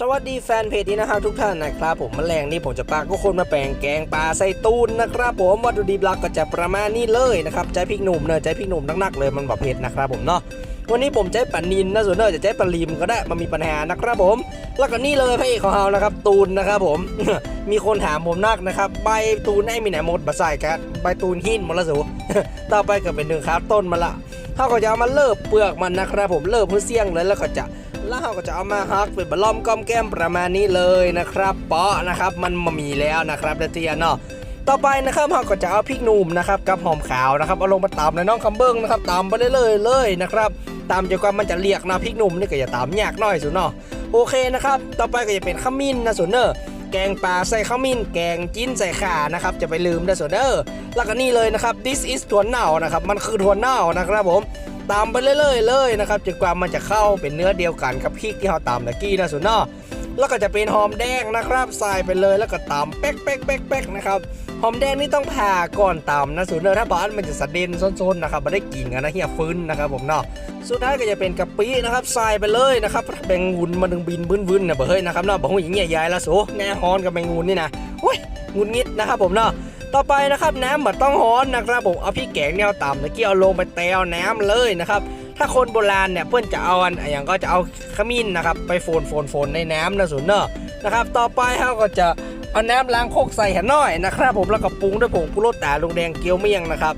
สวัสดีแฟนเพจนี้นะครับทุกท่านนะครับผมแมลงนี่ผมจะปลาก็คนมาแปลงแกงปลาใส่ตูนนะครับผมวัตถุดิบหลักก็จะประมาณนี้เลยนะครับใจพริกหนุ่มเนอะใจพริกหนุ่มนักๆเลยมันแบบเผ็ดนะครับผมเนาะวันนี้ผมใช้ปลานินนะส่วนเนอร์จะใช้ปลาลิมก็ได้มันมีปัญหานะครับผมแล้วก็นี่เลยพระเอกของเรานะครับตูนนะครับผมมีคนถามผมนักนะครับใบตูนไอ้มีไหนหมดมาใส่กันใบตูนหินมดละสูต่อไปก็เป็นหนึ่งครับต้นมาละเขาก็จะเอามาเลิบเปลือกมันนะครับผมเลิบเพื่อเสี่ยงเลยแล้วก็จะ แล้วเราก็จะเอามาฮักเป็นบล่อมก้อมแก้มประมาณนี้เลยนะครับ เปาะนะครับมันมามีแล้วนะครับเตียนเนาะต่อไปนะครับเราก็จะเอาพริกหนุ่มนะครับกับหอมขาวนะครับเอาลงมาตำในน้องคำเบิ้งนะครับตำไปเรื่อยๆเลยนะครับตามจนกว่ามันจะเรียกนะพริกหนุ่มนี่ก็อย่าตำยากน่อยสุดเนาะโอเคนะครับต่อไปก็จะเป็นขมิ้นนะสุดเนอร์แกงปลาใส่ขมิ้นแกงจิ้นใส่ข่านะครับจะไปลืมนะสุดเนอร์แล้วก็นี่เลยนะครับ this is ถั่วเน่านะครับมันคือถั่วเน่านะครับผม ตามไปเรื่อยๆเลยนะครับจนกว่ามันจะเข้าเป็นเนื้อเดียวกันกับพริกที่เราตำตะกี้นะสุนเนาะแล้วก็จะเป็นหอมแดงนะครับใส่ไปเลยแล้วก็ตำเป๊กเป๊กเป๊กเป๊กนะครับหอมแดงนี่ต้องผ่าก่อนตำนะสุนเนอะถ้าบ้านมันจะสะเด็นส้นๆนะครับไม่ได้กินกันนะเฮียฟื้นนะครับผมเนาะสุดท้ายก็จะเป็นกะปินะครับใส่ไปเลยนะครับแบงงูนมันดึงบินบึ้นๆนะเบ้ยนะครับเนาะบอกว่าอย่างเงี้ยยายละสูแง่ฮอนกับแมงงูนนี่นะโอ้ยงุนงิดนะครับผมเนาะ ต่อไปนะครับน้ำบัดต้องฮ้อนนะครับผมเอาพี่แกงแนวต่ำตะกี้เอาลงไปแตวน้ำเลยนะครับถ้าคนโบราณเนี่ยเพื่อนจะเอาอันอย่างก็จะเอาขมิ้นนะครับไปโฟนโฟนโฟนในน้ำนะสุนเนอะนะครับต่อไปเขาก็จะเอาน้ำล้างโคกใส่หน้อยนะครับผมแล้วก็ปรุงด้วยผงปูรสตาลงแดงเกี๊ยวเมี่ยงนะครับ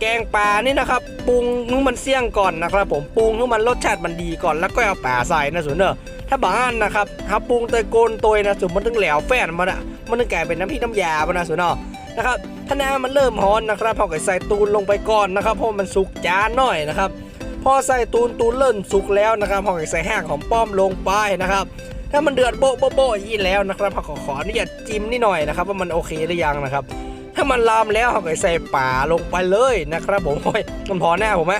แกงปลานี่นะครับปรุงให้มันเสี่ยงก่อนนะครับผมปรุงให้มันรสชาติมันดีก่อนแล้วก็เอาปลาใส่นะสุนเนอะถ้าบ้านนะครับถ้าปรุงเตยโกนตัวนะสุนมันถึงแหลวแฟนมันอะมันถึงกลายเป็นน้ำพริกน้ำยาปะนะสุนเนอะ นะครับถ้าน้ำมันเริ่มร้อนนะครับพอก็ใส่ตูนลงไปก่อนนะครับเพราะมันสุกจานหน่อยนะครับพอใส่ตูนตูนเริ่มสุกแล้วนะครับพอก็ใส่แห้งของป้อมลงไปนะครับ ถ้ามันเดือดโบ๊ะโบ๊ะย่างนี้แล้วนะครับพอขอขออนุญาตจิ้มนิดหน่อยนะครับว่ามันโอเคหรือยังนะครับ ถ้ามันลามแล้วเขาก็ใส่ป่าลงไปเลยนะครับผมโอ้ยมันพอแน่ผมไหม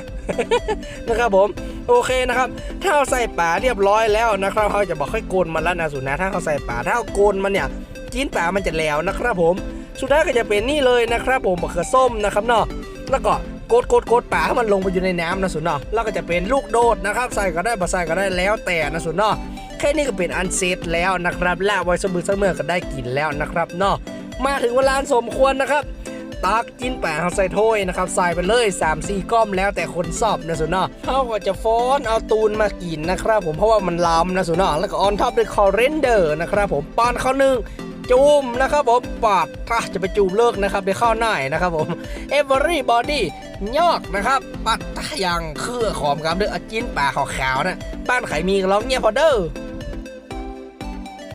นะครับผมโอเคนะครับ ถ้าเราใส่ป่าเรียบร้อยแล้วนะครับเขาจะบอกค่อยโกนมันแล้วนะสุดนะถ้าเขาใส่ป่าถ้าเขาโกนมันเนี่ยจิ้นป่ามันจะแล้วนะครับผม สุดท้ายก็จะเป็นนี่เลยนะครับผมมะเขือส้มนะครับเนาะแล้วก็กดกดกดป่าให้มันลงไปอยู่ในน้ำนะสุดเนาะแล้วก็จะเป็นลูกโดดนะครับใส่ก็ได้บ่ใส่ก็ได้แล้วแต่นะสุดเนาะแค่นี้ก็เป็นอันเซตแล้วนะครับลาไว้สมือเสมอก็ได้กินแล้วนะครับเนาะมาถึงเวลาสมควรนะครับตักกินแปะเอาใส่ถ้วยนะครับใส่ไปเลย 3 4 ก้อมแล้วแต่คนสอบนะสุนเนาะเขาก็จะฟ้อนเอาตูนมากินนะครับผมเพราะว่ามันล้ำนะสุนเนาะแล้วก็ออนท็อปด้วยคอเรนเดอร์นะครับผมปานข้าวนึ่ง จูมนะครับผมปาดถ้าจะไปจูมเลิกนะครับไปเข้าหน้านะครับผม everybody ยอกนะครับปัดตายังเครือขอมครับเด้ออาจินป่าขาวๆนะบ้านไขมีก็ร้องเงียบพอเด้อ